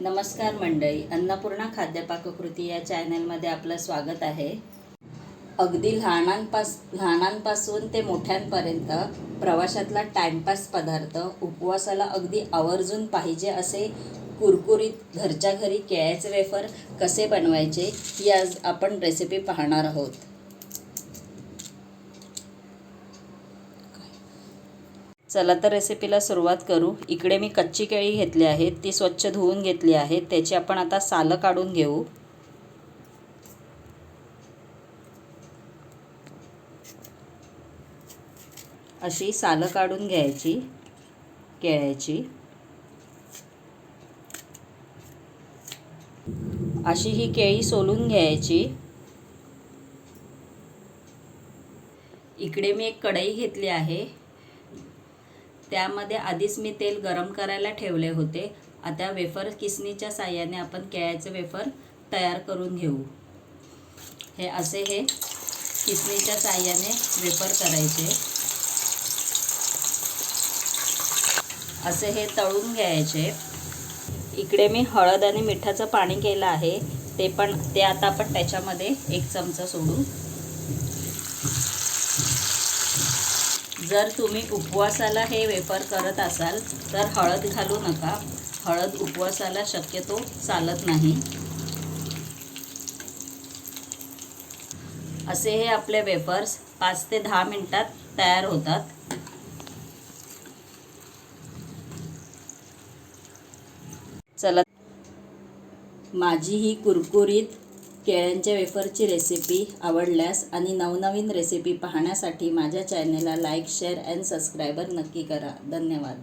नमस्कार मंडळी अन्नपूर्णा खाद्यपाककृती या चॅनलमध्ये आपलं स्वागत आहे. अगदी लहानांपास लहानांपासून ते मोठ्यांपर्यंत प्रवाशातला टाईमपास पदार्थ उपवासाला अगदी आवर्जून पाहिजे असे कुरकुरीत घरच्या घरी केळ्याचे वेफर कसे बनवायचे ही आज आपण रेसिपी पाहणार आहोत. चला तर रेसिपीला सुरुवात करू. इकडे मी कच्ची केळी घेतली आहेत ती स्वच्छ धुवून घेतली आहेत त्याची आपण आता सालं काढून घेऊ. अशी सालं काढून घ्यायची केळ्याची. अशी ही केळी सोलून घ्यायची. इकडे मी एक कढई घेतली आहे. त्यामध्ये आधीच मी तेल गरम करायला ठेवले होते. आता वेफर किसनीच्या साह्याने आपण केळ्याचे वेफर तयार करून घेऊ. हे असे हे किसनीच्या साह्याने वेफर करायचे. असे हे तळून घ्यायचे. इकडे मी हळद आणि मिठाचं पाणी केलं आहे. ते पण ते आता आपण त्याच्यामध्ये एक चमचा सोडू जर तुम्ही उपवासाला हे वेफर करत असाल तर हळद घालू नका. हळद उपवासाला शक्यतो चालत नाही. असे हे आपले वेफर्स पाच ते दहा मिनटात तयार होतात. चला. माझी ही कुरकुरीत केळ्यांच्या वेफरची रेसिपी आवडल्यास आणि नवनवीन रेसिपी पाहण्यासाठी माझ्या चॅनेलला लाईक शेअर अँड सबस्क्रायबर नक्की करा. धन्यवाद.